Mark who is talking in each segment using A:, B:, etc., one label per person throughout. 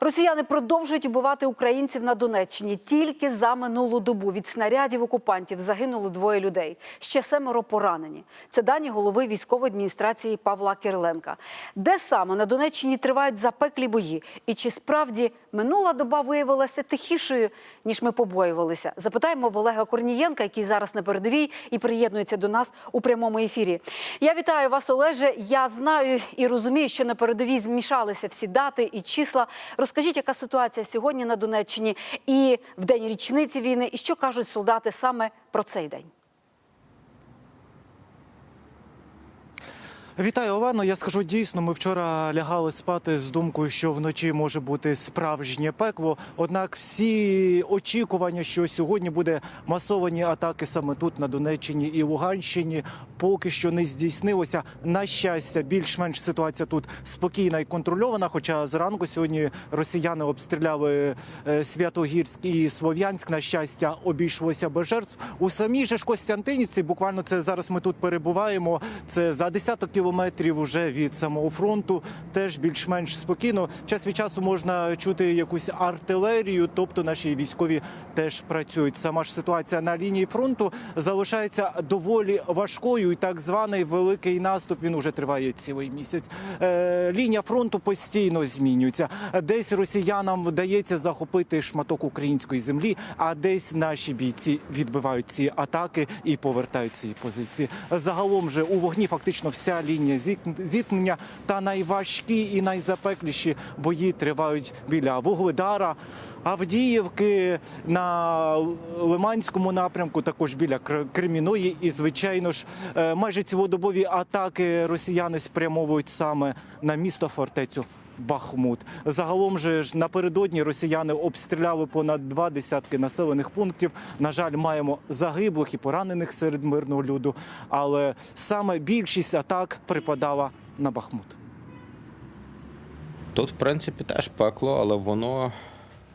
A: Росіяни продовжують убивати українців на Донеччині. Тільки за минулу добу від снарядів окупантів загинуло двоє людей. Ще семеро поранені. Це дані голови військової адміністрації Павла Кириленка. Де саме на Донеччині тривають запеклі бої? І чи справді минула доба виявилася тихішою, ніж ми побоювалися? Запитаємо в Олега Корнієнка, який зараз на передовій і приєднується до нас у прямому ефірі. Я вітаю вас, Олеже. Я знаю і розумію, що на передовій змішалися всі дати і числа. Розкажіть, яка ситуація сьогодні на Донеччині і в день річниці війни, і що кажуть солдати саме про цей день?
B: Вітаю, Олено. Я скажу дійсно, ми вчора лягали спати з думкою, що вночі може бути справжнє пекло. Однак всі очікування, що сьогодні буде масовані атаки саме тут на Донеччині і Луганщині, поки що не здійснилося. На щастя, більш-менш ситуація тут спокійна і контрольована. Хоча зранку сьогодні росіяни обстріляли е, Святогірськ і Слов'янськ. На щастя, обійшлося без жертв. У самій же ж Костянтинівці, буквально це зараз ми тут перебуваємо. Це за десяток кілометрів уже від самого фронту. Теж більш-менш спокійно. Час від часу можна чути якусь артилерію, тобто наші військові теж працюють. Сама ж ситуація на лінії фронту залишається доволі важкою. І так званий великий наступ він уже триває цілий місяць. Е, лінія фронту постійно змінюється. Десь росіянам вдається захопити шматок української землі, а десь наші бійці відбивають ці атаки і повертають ці позиції. Загалом же у вогні фактично вся лінія зіт- зіткнення та найважкі і найзапекліші бої тривають біля Вугледара. Авдіївки на Лиманському напрямку, також біля Кр- Креміної, і звичайно ж, е, майже цілодобові атаки росіяни спрямовують саме на місто фортецю. Бахмут загалом же ж напередодні росіяни обстріляли понад два десятки населених пунктів. На жаль, маємо загиблих і поранених серед мирного люду, але саме більшість атак припадала на Бахмут.
C: Тут, в принципі, теж пекло, але воно,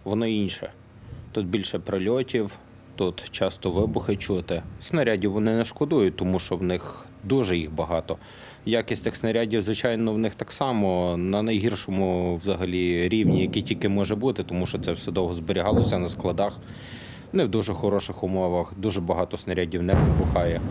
C: воно інше. Тут більше прильотів, тут часто вибухи чути. Снарядів вони не шкодують, тому що в них дуже їх багато. Якість тих снарядів, звичайно, в них так само на найгіршому взагалі рівні, який тільки може бути, тому що це все довго зберігалося на складах. Не в дуже хороших умовах, дуже багато снарядів не вибухає.